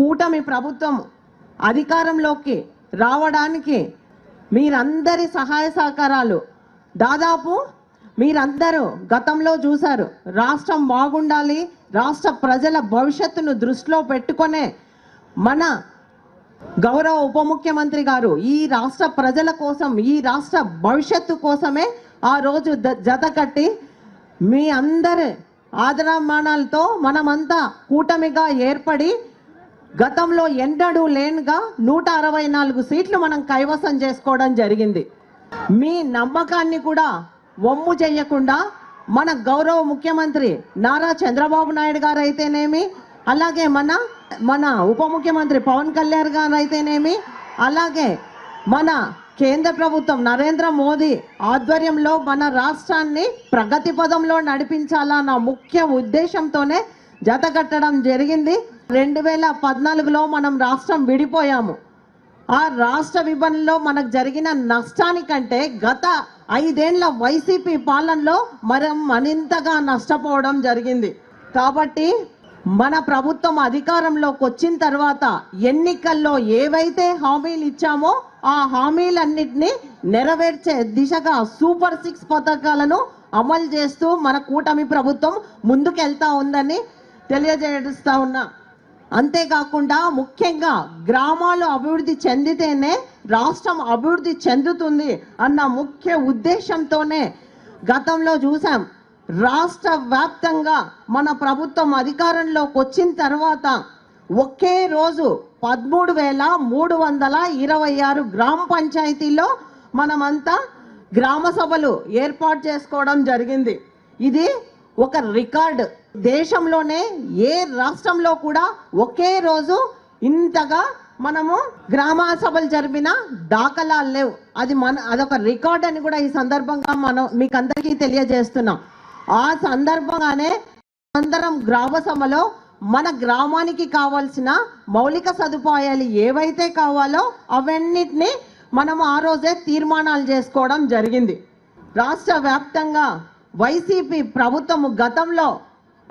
కూటమి ప్రభుత్వం అధికారంలోకి రావడానికి మీరందరి సహాయ సహకారాలు. దాదాపు మీరందరూ గతంలో చూశారు రాష్ట్రం బాగుండాలి రాష్ట్ర ప్రజల భవిష్యత్తును దృష్టిలో పెట్టుకొనే మన గౌరవ ఉప ముఖ్యమంత్రి గారు ఈ రాష్ట్ర ప్రజల కోసం ఈ రాష్ట్ర భవిష్యత్తు కోసమే ఆ రోజు జత కట్టి మీ అందరి ఆదరమానాలతో మనమంతా కూటమిగా ఏర్పడి గతంలో ఎన్నడూ లేనుగా నూట అరవై నాలుగు సీట్లు మనం కైవసం చేసుకోవడం జరిగింది. మీ నమ్మకాన్ని కూడా వమ్ము చేయకుండా మన గౌరవ ముఖ్యమంత్రి నారా చంద్రబాబు నాయుడు గారు అయితేనేమి అలాగే మన మన ఉప ముఖ్యమంత్రి పవన్ కళ్యాణ్ గారు అయితేనేమి అలాగే మన కేంద్ర ప్రభుత్వం నరేంద్ర మోదీ ఆధ్వర్యంలో మన రాష్ట్రాన్ని ప్రగతి పదంలో నడిపించాలన్న ముఖ్య ఉద్దేశంతోనే జతకట్టడం జరిగింది. రెండు వేల పద్నాలుగులో మనం రాష్ట్రం విడిపోయాము. ఆ రాష్ట్ర విభజనలో మనకు జరిగిన నష్టానికంటే గత ఐదేళ్ళ వైసీపీ పాలనలో మనం మరింతగా నష్టపోవడం జరిగింది. కాబట్టి మన ప్రభుత్వం అధికారంలోకి వచ్చిన తర్వాత ఎన్నికల్లో ఏవైతే హామీలు ఇచ్చామో ఆ హామీలన్నింటినీ నెరవేర్చే దిశగా సూపర్ సిక్స్ పథకాలను అమలు చేస్తూ మన కూటమి ప్రభుత్వం ముందుకెళ్తా ఉందని తెలియజేస్తా ఉన్నా. అంతేకాకుండా ముఖ్యంగా గ్రామాలు అభివృద్ధి చెందితేనే రాష్ట్రం అభివృద్ధి చెందుతుంది అన్న ముఖ్య ఉద్దేశంతోనే గతంలో చూసాం రాష్ట్ర వ్యాప్తంగా మన ప్రభుత్వం అధికారంలోకి వచ్చిన తర్వాత ఒకే రోజు పదమూడు వేల మూడు వందల ఇరవై ఆరు గ్రామ పంచాయతీలో మనమంతా గ్రామ సభలు ఏర్పాటు చేసుకోవడం జరిగింది. ఇది ఒక రికార్డ్. దేశంలోనే ఏ రాష్ట్రంలో కూడా ఒకే రోజు ఇంతగా మనము గ్రామ సభలు జరిపిన దాఖలాలు లేవు. అది మన అదొక రికార్డ్ అని కూడా ఈ సందర్భంగా మనం మీకు అందరికీ తెలియజేస్తున్నాం. ఆ సందర్భంగానే అందరం గ్రామ సభలో మన గ్రామానికి కావాల్సిన మౌలిక సదుపాయాలు ఏవైతే కావాలో అవన్నిటిని మనం ఆ రోజే తీర్మానాలు చేసుకోవడం జరిగింది. రాష్ట్ర వ్యాప్తంగా వైసీపీ ప్రభుత్వము గతంలో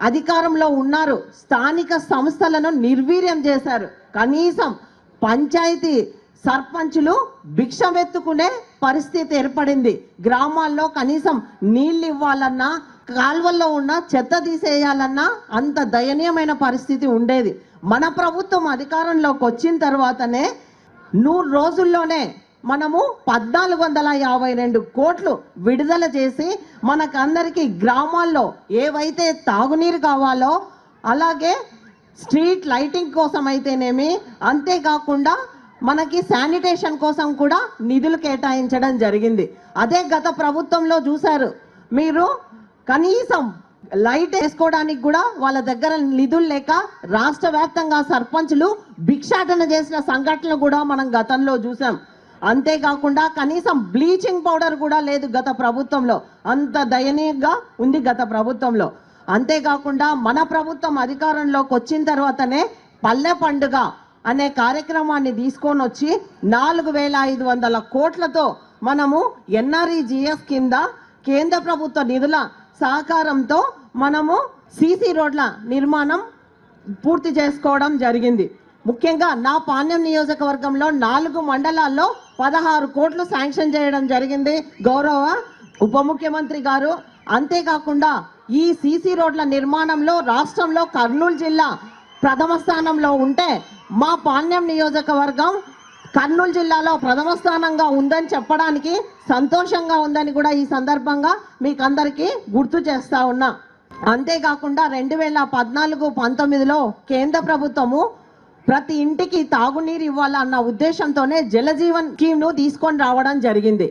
అధికారంలో ఉన్నారు. స్థానిక సంస్థలను నిర్వీర్యం చేశారు. కనీసం పంచాయతీ సర్పంచులు భిక్షమెత్తుకునే పరిస్థితి ఏర్పడింది. గ్రామాల్లో కనీసం నీళ్ళు ఇవ్వాలన్నా కాల్వల్లో ఉన్న చెత్త తీసేయాలన్నా అంత దయనీయమైన పరిస్థితి ఉండేది. మన ప్రభుత్వం అధికారంలోకి వచ్చిన తర్వాతనే నూరు రోజుల్లోనే మనము పద్నాలుగు వందల యాభై రెండు కోట్లు విడుదల చేసి మనకందరికీ గ్రామాల్లో ఏవైతే తాగునీరు కావాలో అలాగే స్ట్రీట్ లైటింగ్ కోసం అయితేనేమి అంతేకాకుండా మనకి శానిటేషన్ కోసం కూడా నిధులు కేటాయించడం జరిగింది. అదే గత ప్రభుత్వంలో చూశారు. మీరు కనీసం లైట్ వేసుకోవడానికి కూడా వాళ్ళ దగ్గర నిధులు లేక రాష్ట్ర వ్యాప్తంగా సర్పంచులు భిక్షాటన చేసిన సంఘటనలు కూడా మనం గతంలో చూసాం అంతేకాకుండా కనీసం బ్లీచింగ్ పౌడర్ కూడా లేదు గత ప్రభుత్వంలో. అంత దయనీయంగా ఉంది గత ప్రభుత్వంలో. అంతేకాకుండా మన ప్రభుత్వం అధికారంలోకి వచ్చిన తర్వాతనే పల్లె పండుగ అనే కార్యక్రమాన్ని తీసుకొని వచ్చి నాలుగు వేల ఐదు వందల కోట్లతో మనము ఎన్ఆర్ఈజిఎస్ కింద కేంద్ర ప్రభుత్వ నిధుల సహకారంతో మనము సీసీ రోడ్ల నిర్మాణం పూర్తి చేసుకోవడం జరిగింది. ముఖ్యంగా నా పాణ్యం నియోజకవర్గంలో నాలుగు మండలాల్లో పదహారు కోట్లు శాంక్షన్ చేయడం జరిగింది. గౌరవ ఉప ముఖ్యమంత్రి గారు అంతేకాకుండా ఈ సీసీ రోడ్ల నిర్మాణంలో రాష్ట్రంలో కర్నూలు జిల్లా ప్రథమ స్థానంలో ఉంటే మా పాణ్యం నియోజకవర్గం కర్నూలు జిల్లాలో ప్రథమ స్థానంగా ఉందని చెప్పడానికి సంతోషంగా ఉందని కూడా ఈ సందర్భంగా మీకు అందరికీ గుర్తు చేస్తా ఉన్నా. అంతేకాకుండా రెండు వేల పద్నాలుగు పంతొమ్మిదిలో కేంద్ర ప్రభుత్వము ప్రతి ఇంటికి తాగునీరు ఇవ్వాలన్న ఉద్దేశంతోనే జలజీవన్ స్కీమ్ను తీసుకొని రావడం జరిగింది.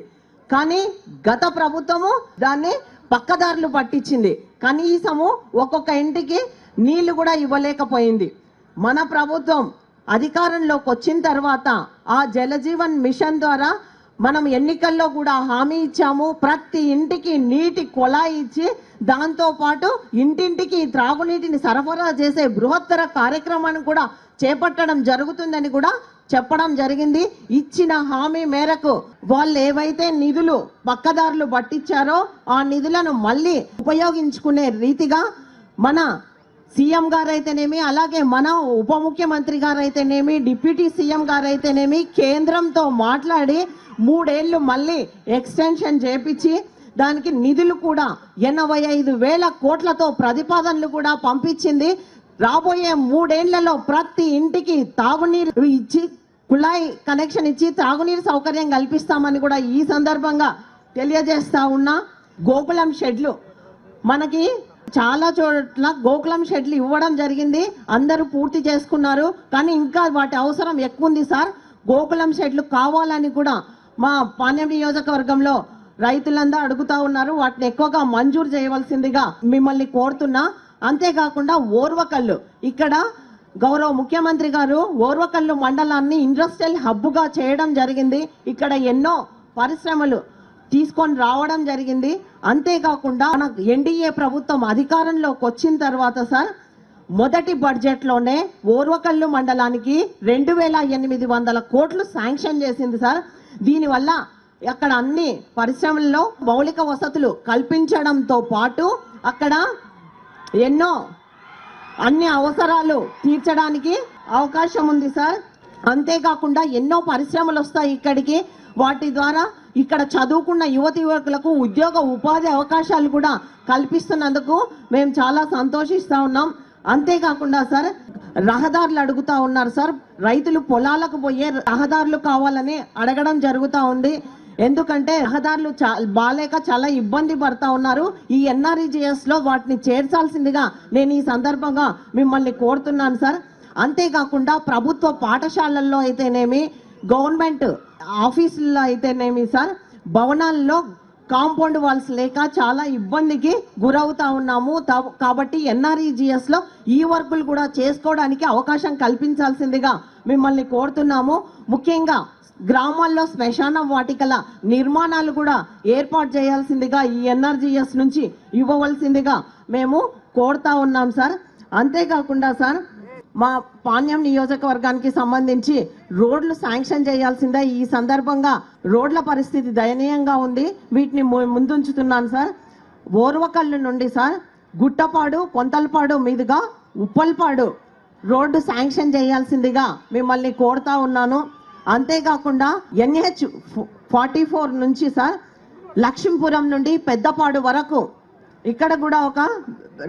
కానీ గత ప్రభుత్వము దాన్ని పక్కదారులు పట్టించింది. కనీసము ఒక్కొక్క ఇంటికి నీళ్ళు కూడా ఇవ్వలేకపోయింది. మన ప్రభుత్వం అధికారంలోకి వచ్చిన తర్వాత ఆ జలజీవన్ మిషన్ ద్వారా మనం ఎన్నికల్లో కూడా హామీ ఇచ్చాము. ప్రతి ఇంటికి నీటి కొలాయి ఇచ్చి దాంతో పాటు ఇంటింటికి త్రాగునీటిని సరఫరా చేసే బృహత్తర కార్యక్రమాన్ని కూడా చేపట్టడం జరుగుతుందని కూడా చెప్పడం జరిగింది. ఇచ్చిన హామీ మేరకు వాళ్ళు ఏవైతే నిధులు పక్కదారులు పట్టించారో ఆ నిధులను మళ్ళీ ఉపయోగించుకునే రీతిగా మన సీఎం గారు అయితేనేమి అలాగే మన ఉప ముఖ్యమంత్రి గారు అయితేనేమి డిప్యూటీ సీఎం గారు అయితేనేమి కేంద్రంతో మాట్లాడి మూడేళ్ళు మళ్ళీ ఎక్స్టెన్షన్ చేపించి దానికి నిధులు కూడా ఎనభై ఐదు వేల కోట్లతో ప్రతిపాదనలు కూడా పంపించింది. రాబోయే మూడేళ్ళలో ప్రతి ఇంటికి తాగునీరు ఇచ్చి కుళాయి కనెక్షన్ ఇచ్చి తాగునీరు సౌకర్యం కల్పిస్తామని కూడా ఈ సందర్భంగా తెలియజేస్తా ఉన్నా. గోకులం షెడ్లు మనకి చాలా చోట్ల గోకులం షెడ్లు ఇవ్వడం జరిగింది. అందరూ పూర్తి చేసుకున్నారు. కానీ ఇంకా వాటి అవసరం ఎక్కువ ఉంది సార్. గోకులం షెడ్లు కావాలని కూడా మా పాణ్యం నియోజకవర్గంలో రైతులందరూ అడుగుతా ఉన్నారు. వాటిని ఎక్కువగా మంజూరు చేయవలసిందిగా మిమ్మల్ని కోరుతున్నా. అంతేకాకుండా ఓర్వకల్లు. ఇక్కడ గౌరవ ముఖ్యమంత్రి గారు ఓర్వకల్లు మండలాన్ని ఇండస్ట్రియల్ హబ్గా చేయడం జరిగింది. ఇక్కడ ఎన్నో పరిశ్రమలు తీసుకొని రావడం జరిగింది. అంతేకాకుండా మన ఎన్డీఏ ప్రభుత్వం అధికారంలోకి వచ్చిన తర్వాత సార్ మొదటి బడ్జెట్లోనే ఓర్వకల్లు మండలానికి రెండు వేల ఎనిమిది వందల కోట్లు శాంక్షన్ చేసింది సార్. దీనివల్ల అక్కడ అన్ని పరిశ్రమల్లో మౌలిక వసతులు కల్పించడంతో పాటు అక్కడ ఎన్నో అన్ని అవసరాలు తీర్చడానికి అవకాశం ఉంది సార్. అంతేకాకుండా ఎన్నో పరిశ్రమలు వస్తాయి ఇక్కడికి. వాటి ద్వారా ఇక్కడ చదువుకున్న యువతి యువకులకు ఉద్యోగ ఉపాధి అవకాశాలు కూడా కల్పిస్తున్నందుకు మేము చాలా సంతోషిస్తూ ఉన్నాం. అంతేకాకుండా సార్ రహదారులు అడుగుతా ఉన్నారు సార్. రైతులు పొలాలకు పోయే రహదారులు కావాలని అడగడం జరుగుతూ ఉంది. ఎందుకంటే రహదారులు చా బాలేక చాలా ఇబ్బంది పడతా ఉన్నారు. ఈ ఎన్ఆర్ఈజిఎస్లో వాటిని చేర్చాల్సిందిగా నేను ఈ సందర్భంగా మిమ్మల్ని కోరుతున్నాను సార్. అంతేకాకుండా ప్రభుత్వ పాఠశాలల్లో అయితేనేమి గవర్నమెంట్ ఆఫీసుల్లో అయితేనేమి సార్? భవనాల్లో కాంపౌండ్ వాల్స్ లేక చాలా ఇబ్బందికి గురవుతా ఉన్నాము. కాబట్టి ఎన్ఆర్ఈజిఎస్లో ఈ వర్కులు కూడా చేసుకోవడానికి అవకాశం కల్పించాల్సిందిగా మిమ్మల్ని కోరుతున్నాము. ముఖ్యంగా గ్రామాల్లో శ్మశాన వాటికల నిర్మాణాలు కూడా ఏర్పాటు చేయాల్సిందిగా ఈ ఎన్ఆర్జీఎస్ నుంచి ఇవ్వవలసిందిగా మేము కోరుతా ఉన్నాం సార్. అంతేకాకుండా సార్ మా పాణ్యం నియోజకవర్గానికి సంబంధించి రోడ్లు శాంక్షన్ చేయాల్సిందే. ఈ సందర్భంగా రోడ్ల పరిస్థితి దయనీయంగా ఉంది. వీటిని ము- ముందుంచుతున్నాను సార్. ఓర్వకల్లు నుండి సార్ గుట్టపాడు కొంతలపాడు మీదుగా ఉప్పల్పాడు రోడ్డు శాంక్షన్ చేయాల్సిందిగా మిమ్మల్ని కోరుతా ఉన్నాను. అంతేకాకుండా ఎన్హెచ్ ఫార్టీ ఫోర్ నుంచి సార్ లక్ష్మీపురం నుండి పెద్దపాడు వరకు ఇక్కడ కూడా ఒక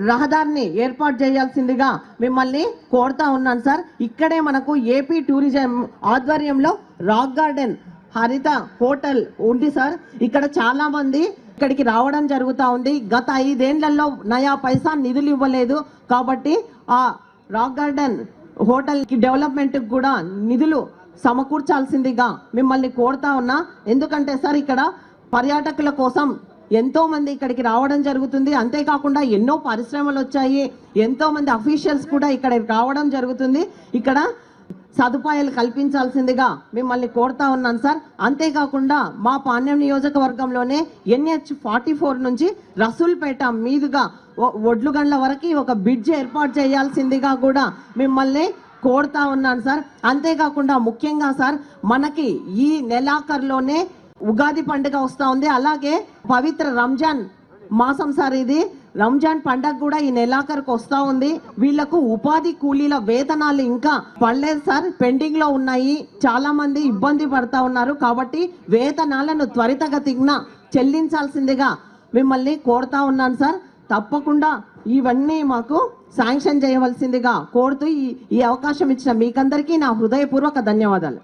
రహదారిని ఏర్పాటు చేయాల్సిందిగా మిమ్మల్ని కోరుతా ఉన్నాను సార్. ఇక్కడే మనకు ఏపీ టూరిజం ఆధ్వర్యంలో రాక్ గార్డెన్ హరిత హోటల్ ఉంది సార్. ఇక్కడ చాలా మంది ఇక్కడికి రావడం జరుగుతూ ఉంది. గత ఐదేళ్ళలో నయా పైసా నిధులు ఇవ్వలేదు కాబట్టి ఆ రాక్ గార్డెన్ హోటల్కి డెవలప్మెంట్కి కూడా నిధులు సమకూర్చాల్సిందిగా మిమ్మల్ని కోరుతా ఉన్నా. ఎందుకంటే సార్ ఇక్కడ పర్యాటకుల కోసం ఎంతో మంది ఇక్కడికి రావడం జరుగుతుంది. అంతేకాకుండా ఎన్నో పరిశ్రమలు వచ్చాయి. ఎంతో మంది అఫీషియల్స్ కూడా ఇక్కడ రావడం జరుగుతుంది. ఇక్కడ సదుపాయాలు కల్పించాల్సిందిగా మిమ్మల్ని కోరుతా ఉన్నాను సార్. అంతేకాకుండా మా పాణ్యం నియోజకవర్గంలోనే ఎన్హెచ్ ఫార్టీ ఫోర్ నుంచి రసూల్పేట మీదుగా ఒ- ఒడ్లుగండ్ల వరకు ఒక బ్రిడ్జ్ ఏర్పాటు చేయాల్సిందిగా కూడా మిమ్మల్ని కోరుతా ఉన్నాను సార్. అంతేకాకుండా ముఖ్యంగా సార్ మనకి ఈ నెలాఖరులోనే ఉగాది పండుగ వస్తూ ఉంది. అలాగే పవిత్ర రంజాన్ మాసం సార్ ఇది. రంజాన్ పండగ కూడా ఈ నెలాఖరుకు వస్తూ ఉంది. వీళ్ళకు ఉపాధి కూలీల వేతనాలు ఇంకా పడలేదు సార్. పెండింగ్లో ఉన్నాయి. చాలా మంది ఇబ్బంది పడతా ఉన్నారు. కాబట్టి వేతనాలను త్వరితగతిన చెల్లించాల్సిందిగా మిమ్మల్ని కోరుతా ఉన్నాను సార్. తప్పకుండా ఇవన్నీ మాకు శాంక్షన్ చేయవలసిందిగా కోరుతూ ఈ ఈ అవకాశం ఇచ్చిన మీకందరికీ నా హృదయపూర్వక ధన్యవాదాలు.